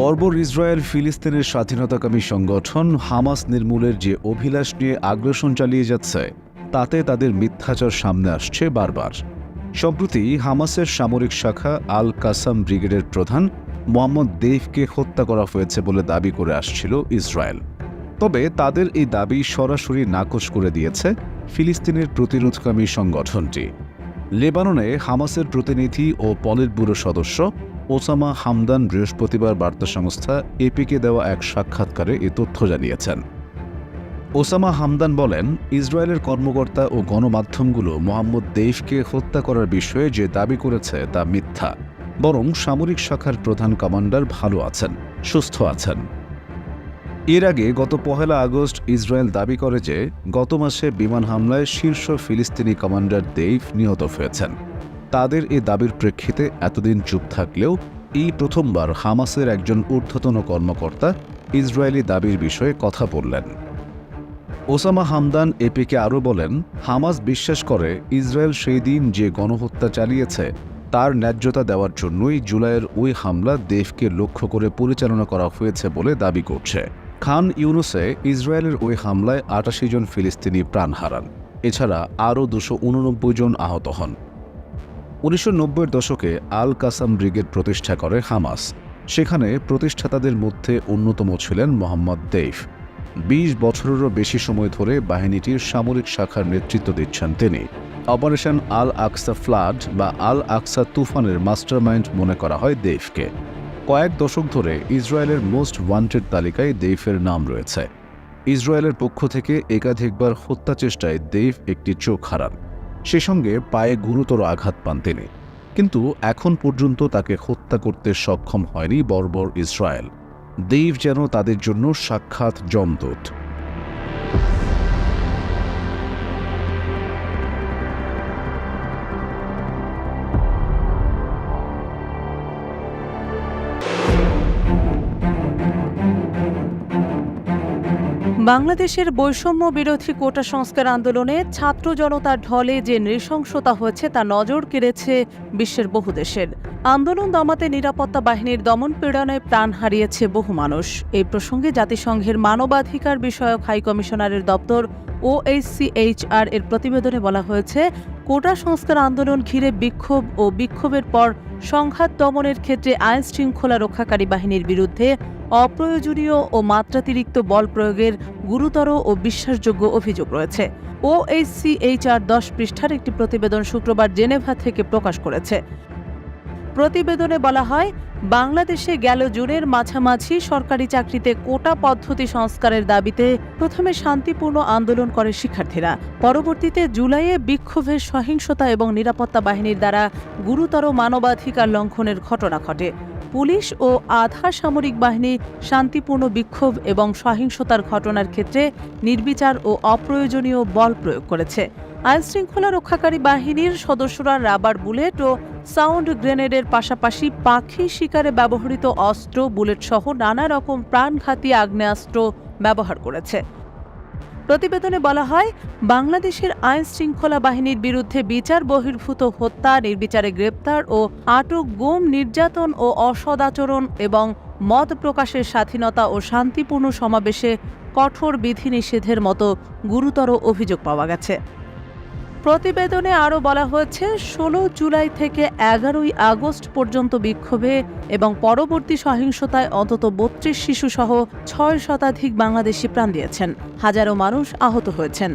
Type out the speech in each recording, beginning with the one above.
বর্বর ইসরায়েল ফিলিস্তিনের স্বাধীনতাকামী সংগঠন হামাস নির্মূলের যে অভিলাষ নিয়ে আগ্রাসন চালিয়ে যাচ্ছে, তাতে তাদের মিথ্যাচার সামনে আসছে বারবার। সম্প্রতি হামাসের সামরিক শাখা আল কাসাম ব্রিগেডের প্রধান মোহাম্মদ দেইফকে হত্যা করা হয়েছে বলে দাবি করে আসছিল ইসরায়েল। তবে তাদের এই দাবি সরাসরি নাকচ করে দিয়েছে ফিলিস্তিনের প্রতিরোধকামী সংগঠনটি। লেবাননে হামাসের প্রতিনিধি ও পলিট ব্যুরো সদস্য ওসামা হামদান বৃহস্পতিবার বার্তা সংস্থা এপিকে দেওয়া এক সাক্ষাৎকারে এ তথ্য জানিয়েছেন। ওসামা হামদান বলেন, ইসরায়েলের কর্মকর্তা ও গণমাধ্যমগুলো মোহাম্মদ দেইফকে হত্যা করার বিষয়ে যে দাবি করেছে তা মিথ্যা, বরং সামরিক শাখার প্রধান কমান্ডার ভালো আছেন, সুস্থ আছেন। এর আগে গত পহেলা আগস্ট ইসরায়েল দাবি করে যে, গত মাসে বিমান হামলায় শীর্ষ ফিলিস্তিনি কমান্ডার দেইফ নিহত হয়েছেন। তাদের এ দাবির প্রেক্ষিতে এতদিন চুপ থাকলেও এই প্রথমবার হামাসের একজন ঊর্ধ্বতন কর্মকর্তা ইসরায়েলি দাবির বিষয়ে কথা বললেন। ওসামা হামদান এপিকে আরও বলেন, হামাস বিশ্বাস করে ইসরায়েল সেই দিন যে গণহত্যা চালিয়েছে, তার ন্যায্যতা দেওয়ার জন্যই জুলাইয়ের ওই হামলা দেশকে লক্ষ্য করে পরিচালনা করা হয়েছে বলে দাবি করছে। খান ইউনুসে ইসরায়েলের ওই হামলায় আটাশি জন ফিলিস্তিনি প্রাণ হারান। এছাড়া আরও দুশো জন আহত হন। উনিশশো নব্বইয়ের দশকে আল কাসাম ব্রিগেড প্রতিষ্ঠা করে হামাস। সেখানে প্রতিষ্ঠাতাদের মধ্যে অন্যতম ছিলেন মোহাম্মদ দেইফ। বিশ বছরেরও বেশি সময় ধরে বাহিনীটির সামরিক শাখার নেতৃত্ব দিচ্ছেন তিনি। অপারেশন আল আকসা ফ্লাড বা আল আকসা তুফানের মাস্টারমাইন্ড মনে করা হয় দেইফকে। কয়েক দশক ধরে ইসরায়েলের মোস্ট ওয়ান্টেড তালিকায় দেইফের নাম রয়েছে। ইসরায়েলের পক্ষ থেকে একাধিকবার হত্যা চেষ্টায় দেইফ একটি চোখ হারান। সে সঙ্গে পায়ে গুরুতর আঘাত পান তিনি। কিন্তু এখন পর্যন্ত তাকে হত্যা করতে সক্ষম হয়নি বর্বর ইসরায়েল। দেব যেন তাদের জন্য সাক্ষাৎ জমদূত বাংলাদেশের বৈষম্য বিরোধী কোটা সংস্কার আন্দোলনে ছাত্র জনতার ঢলে যে নৃশংসতা হয়েছে, তা নজর কেড়েছে বিশ্বের বহু দেশের। আন্দোলন দমাতে নিরাপত্তা বাহিনীর দমন পীড়নে প্রাণ হারিয়েছে বহু মানুষ। এই প্রসঙ্গে জাতিসংঘের মানবাধিকার বিষয়ক হাই কমিশনারের দপ্তর ওএইচসিএইচআর এর প্রতিবেদনে বলা হয়েছে, কোটা সংস্কার আন্দোলন ঘিরে বিক্ষোভ ও বিক্ষোভের পর সংঘাত দমনের ক্ষেত্রে আইন শৃঙ্খলা রক্ষাকারী বাহিনীর বিরুদ্ধে অপ্রয়োজনীয় ও মাত্রাতিরিক্ত বল প্রয়োগের গুরুতর ও বিশ্বাসযোগ্য অভিযোগ রয়েছে। ওএইচসিএইচআর দশ পৃষ্ঠার একটি প্রতিবেদন শুক্রবার জেনেভা থেকে প্রকাশ করেছে। প্রতিবেদনে বলা হয়, বাংলাদেশে গেল জুনের মাঝামাঝি সরকারি চাকরিতে কোটা পদ্ধতি সংস্কারের দাবিতে প্রথমে শান্তিপূর্ণ আন্দোলন করে শিক্ষার্থীরা। পরবর্তীতে জুলাইয়ে বিক্ষোভের সহিংসতা এবং নিরাপত্তা বাহিনীর দ্বারা গুরুতর মানবাধিকার লঙ্ঘনের ঘটনা ঘটে। পুলিশ ও আধা সামরিক বাহিনী শান্তিপূর্ণ বিক্ষোভ এবং সহিংসতার ঘটনার ক্ষেত্রে নির্বিচার ও অপ্রয়োজনীয় বল প্রয়োগ করেছে। আইনশৃঙ্খলা রক্ষাকারী বাহিনীর সদস্যরা রাবার বুলেট ও সাউন্ড গ্রেনেডের পাশাপাশি পাখি শিকারে ব্যবহৃত অস্ত্র, বুলেট সহ নানা রকম প্রাণঘাতী আগ্নেয়াস্ত্র ব্যবহার করেছে। প্রতিবেদনে বলা হয়, বাংলাদেশের আইন শৃঙ্খলা বাহিনীর বিরুদ্ধে বিচার বহির্ভূত হত্যা, নির্বিচারে গ্রেপ্তার ও আটক গুম, নির্যাতন ও অসদাচরণ এবং মত প্রকাশের স্বাধীনতা ও শান্তিপূর্ণ সমাবেশে কঠোর বিধিনিষেধের মতো গুরুতর অভিযোগ পাওয়া গেছে। প্রতিবেদনে আরও বলা হয়েছে, ষোলো জুলাই থেকে এগারোই আগস্ট পর্যন্ত বিক্ষোভে এবং পরবর্তী সহিংসতায় অন্তত বত্রিশ শিশুসহ ছয় শতাধিক বাংলাদেশি প্রাণ দিয়েছেন। হাজারো মানুষ আহত হয়েছেন।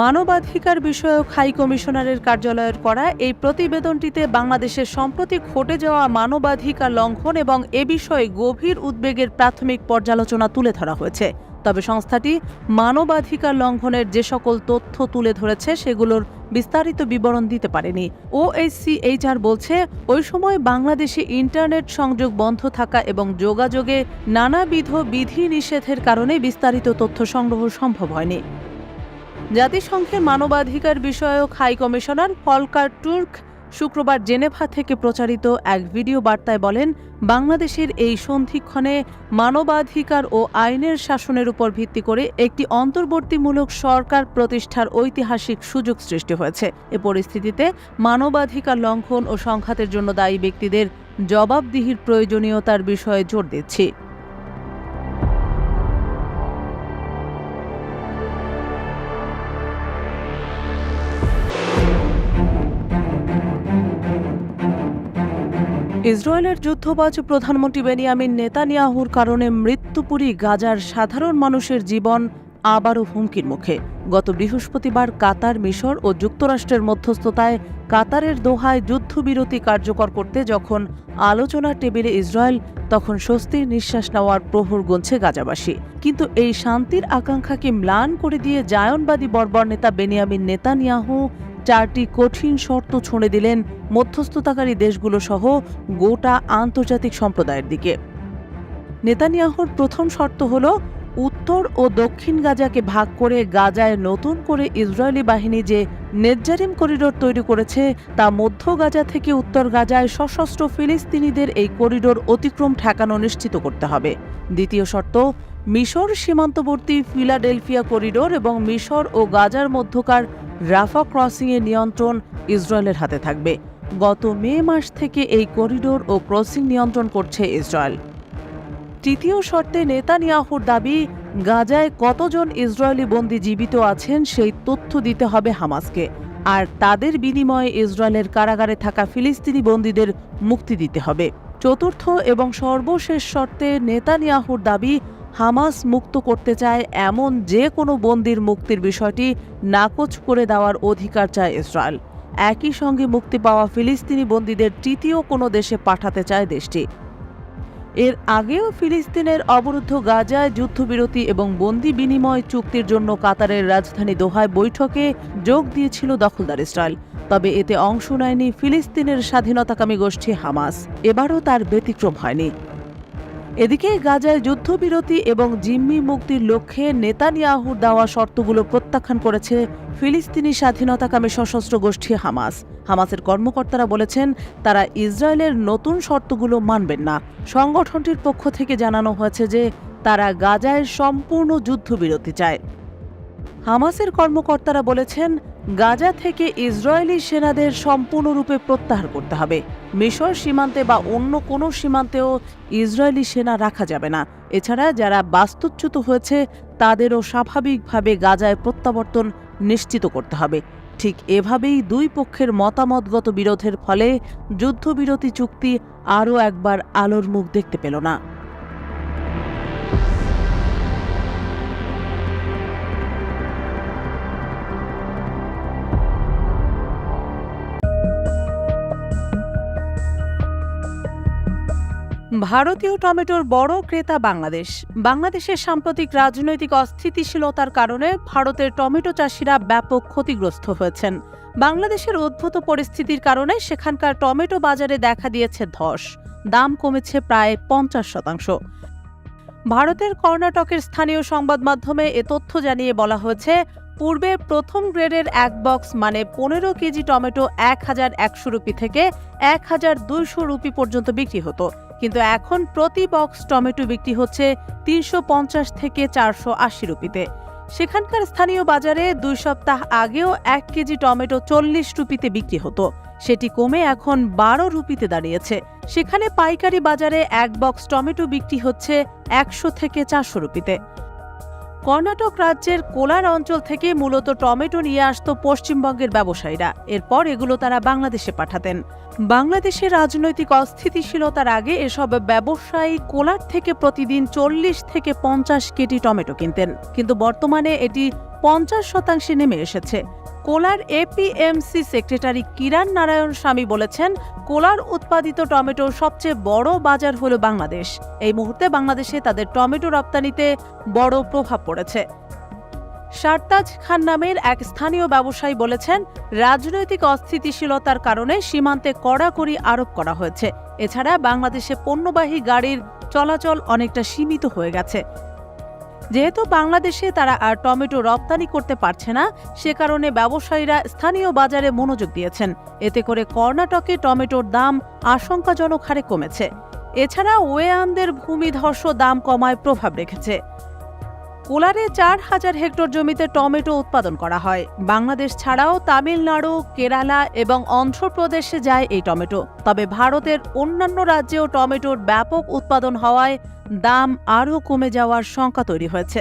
মানবাধিকার বিষয়ক হাই কমিশনারের কার্যালয়ের করা এই প্রতিবেদনটিতে বাংলাদেশের সম্প্রতি ঘটে যাওয়া মানবাধিকার লঙ্ঘন এবং এ বিষয়ে গভীর উদ্বেগের প্রাথমিক পর্যালোচনা তুলে ধরা হয়েছে। তবে সংস্থাটি মানবাধিকার লঙ্ঘনের যে সকল তথ্য তুলে ধরেছে সেগুলোর বিস্তারিত বিবরণ দিতে পারেনি। ওএইচসিএইচআর বলছে, ওই সময় বাংলাদেশে ইন্টারনেট সংযোগ বন্ধ থাকা এবং যোগাযোগে নানাবিধ বিধি নিষেধের কারণে বিস্তারিত তথ্য সংগ্রহ সম্ভব হয়নি। জাতিসংঘের মানবাধিকার বিষয়ক হাই কমিশনার ফলকার টুর্ক শুক্রবার জেনেভা থেকে প্রচারিত এক ভিডিও বার্তায় বলেন, বাংলাদেশের এই সন্ধিক্ষণে মানবাধিকার ও আইনের শাসনের উপর ভিত্তি করে একটি অন্তর্বর্তীমূলক সরকার প্রতিষ্ঠার ঐতিহাসিক সুযোগ সৃষ্টি হয়েছে। এ পরিস্থিতিতে মানবাধিকার লঙ্ঘন ও সংঘাতের জন্য দায়ী ব্যক্তিদের জবাবদিহির প্রয়োজনীয়তার বিষয়ে জোর দিচ্ছি। ইসরায়েলের যুদ্ধবাজ প্রধানমন্ত্রী বেনিয়ামিন নেতানিয়াহুর কারণে মৃত্যুপুরী গাজার সাধারণ মানুষের জীবন আবারও হুমকির মুখে। গত বৃহস্পতিবার কাতার, মিশর ও যুক্তরাষ্ট্রের মধ্যস্থতায় কাতারের দোহায় যুদ্ধবিরতি কার্যকর করতে যখন আলোচনার টেবিলে ইসরায়েল, তখন স্বস্তির নিঃশ্বাস নেওয়ার প্রহর গুনছে গাজাবাসী। কিন্তু এই শান্তির আকাঙ্ক্ষাকে ম্লান করে দিয়ে জায়নবাদী বর্বর নেতা বেনিয়ামিন নেতানিয়াহু চারটি কঠিন শর্ত ছুঁড়ে দিলেন মধ্যস্থতাকারী দেশগুলো সহ গোটা আন্তর্জাতিক সম্প্রদায়ের দিকে। নেতানিয়াহুর প্রথম শর্ত হল, উত্তর ও দক্ষিণ গাজাকে ভাগ করে গাজায় নতুন করে ইসরায়েলি বাহিনী যে নেজ্জারিম করিডোর তৈরি করেছে, তা মধ্য গাজা থেকে উত্তর গাজায় সশস্ত্র ফিলিস্তিনিদের এই করিডোর অতিক্রম ঠেকানো নিশ্চিত করতে হবে। দ্বিতীয় শর্ত মিশর সীমান্তবর্তী ফিলাডেলফিয়া করিডোর এবং মিশর ও গাজার মধ্যকার রাফা ক্রসিংয়ের নিয়ন্ত্রণ ইসরায়েলের হাতে থাকবে। গত মে মাস থেকে এই করিডোর ও ক্রসিং নিয়ন্ত্রণ করছে ইসরায়েল। তৃতীয় শর্তে নেতানিয়াহুর দাবি, গাজায় কতজন ইসরায়েলি বন্দী জীবিত আছেন সেই তথ্য দিতে হবে হামাসকে। আর তাদের বিনিময়ে ইসরায়েলের কারাগারে থাকা ফিলিস্তিনি বন্দীদের মুক্তি দিতে হবে। চতুর্থ এবং সর্বশেষ শর্তে নেতানিয়াহুর দাবি হামাস মুক্ত করতে চায় এমন যে কোনো বন্দির মুক্তির বিষয়টি নাকচ করে দেওয়ার অধিকার চায় ইসরায়েল। একই সঙ্গে মুক্তি পাওয়া ফিলিস্তিনি বন্দীদের তৃতীয় কোনো দেশে পাঠাতে চায় দেশটি। এর আগেও ফিলিস্তিনের অবরুদ্ধ গাজায় যুদ্ধবিরতি এবং বন্দি বিনিময় চুক্তির জন্য কাতারের রাজধানী দোহায় বৈঠকে যোগ দিয়েছিল দখলদার ইসরায়েল। তবে এতে অংশ নেয়নি ফিলিস্তিনের স্বাধীনতাকামী গোষ্ঠী হামাস। এবারও তার ব্যতিক্রম হয়নি। এদিকে গাজায় যুদ্ধবিরতি এবং জিম্মি মুক্তির লক্ষ্যে নেতানিয়াহুর দেওয়া শর্তগুলো প্রত্যাখ্যান করেছে ফিলিস্তিনি স্বাধীনতাকামী সশস্ত্র গোষ্ঠী হামাস। হামাসের কর্মকর্তারা বলেছেন, তারা ইসরায়েলের নতুন শর্তগুলো মানবেন না। সংগঠনটির পক্ষ থেকে জানানো হয়েছে যে, তারা গাজায় সম্পূর্ণ যুদ্ধবিরতি চায়। হামাসের কর্মকর্তারা বলেছেন, গাজা থেকে ইসরায়েলি সেনাদের সম্পূর্ণরূপে প্রত্যাহার করতে হবে। মিশর সীমান্তে বা অন্য কোনো সীমান্তেও ইসরায়েলি সেনা রাখা যাবে না। এছাড়া যারা বাস্তুচ্যুত হয়েছে, তাদেরও স্বাভাবিকভাবে গাজায় প্রত্যাবর্তন নিশ্চিত করতে হবে। ঠিক এভাবেই দুই পক্ষের মতামতগত বিরোধের ফলে যুদ্ধবিরতি চুক্তি আরও একবার আলোর মুখ দেখতে পেল না। ভারতীয় টমেটোর বড় ক্রেতা বাংলাদেশ। বাংলাদেশের সাম্প্রতিক রাজনৈতিক অস্থিতিশীলতার কারণে ভারতের টমেটো চাষিরা ব্যাপক ক্ষতিগ্রস্ত হয়েছেন। বাংলাদেশের উদ্ভূত পরিস্থিতির কারণে সেখানকার টমেটো বাজারে দেখা দিয়েছে ধস। দাম কমেছে প্রায় পঞ্চাশ শতাংশ। ভারতের কর্ণাটকের স্থানীয় সংবাদ মাধ্যমে এ তথ্য জানিয়ে বলা হয়েছে, পূর্বে প্রথম গ্রেডের এক বক্স মানে পনেরো কেজি টমেটো এক হাজার একশো রুপি থেকে এক হাজার দুইশো রুপি পর্যন্ত বিক্রি হতো। কিন্তু এখন প্রতি বক্স টমেটো বিক্রি হচ্ছে তিনশো পঞ্চাশ থেকে চারশো আশি রুপিতে। সেখানকার স্থানীয় বাজারে দুই সপ্তাহ আগেও এক কেজি টমেটো চল্লিশ রুপিতে বিক্রি হতো। সেটি কমে এখন বারো রুপিতে দাঁড়িয়েছে। সেখানে পাইকারি বাজারে এক বক্স টমেটো বিক্রি হচ্ছে একশো থেকে চারশো রুপিতে। কর্ণাটক রাজ্যের কোলার অঞ্চল থেকে মূলত টমেটো নিয়ে আসত পশ্চিমবঙ্গের ব্যবসায়ীরা। এরপর এগুলো তারা বাংলাদেশে পাঠাতেন। বাংলাদেশের রাজনৈতিক অস্থিতিশীলতার আগে এসব ব্যবসায়ী কোলার থেকে প্রতিদিন চল্লিশ থেকে পঞ্চাশ কেটি টমেটো কিনতেন। কিন্তু বর্তমানে এটি পঞ্চাশ শতাংশে নেমে এসেছে। কোলার এপিএমসি সেক্রেটারি কিরান নারায়ণ স্বামী বলেছেন, কোলার উৎপাদিত টমেটোর সবচেয়ে বড় বাজার হল বাংলাদেশ। এই মুহূর্তে বাংলাদেশে তাদের টমেটো রপ্তানিতে বড় প্রভাব পড়েছে। সারতাজ খান নামের এক স্থানীয় ব্যবসায়ী বলেছেন, রাজনৈতিক অস্থিতিশীলতার কারণে সীমান্তে কড়াকড়ি আরোপ করা হয়েছে। এছাড়া বাংলাদেশে পণ্যবাহী গাড়ির চলাচল অনেকটা সীমিত হয়ে গেছে। যেহেতু বাংলাদেশে তারা আর টমেটো রপ্তানি করতে পারছে না, সে কারণে ব্যবসায়ীরা স্থানীয় বাজারে মনোযোগ দিয়েছেন। এতে করে কর্ণাটকে টমেটোর দাম আশঙ্কাজনক হারে কমেছে। এছাড়া ওয়েয়ানদের ভূমিধর্ষ দাম কমায় প্রভাব রেখেছে। কোলারে চার হাজার হেক্টর জমিতে টমেটো উৎপাদন করা হয়। বাংলাদেশ ছাড়াও তামিলনাড়ু, কেরালা এবং অন্ধ্রপ্রদেশে যায় এই টমেটো। তবে ভারতের অন্যান্য রাজ্যেও টমেটোর ব্যাপক উৎপাদন হওয়ায় দাম আরও কমে যাওয়ার শঙ্কা তৈরি হয়েছে।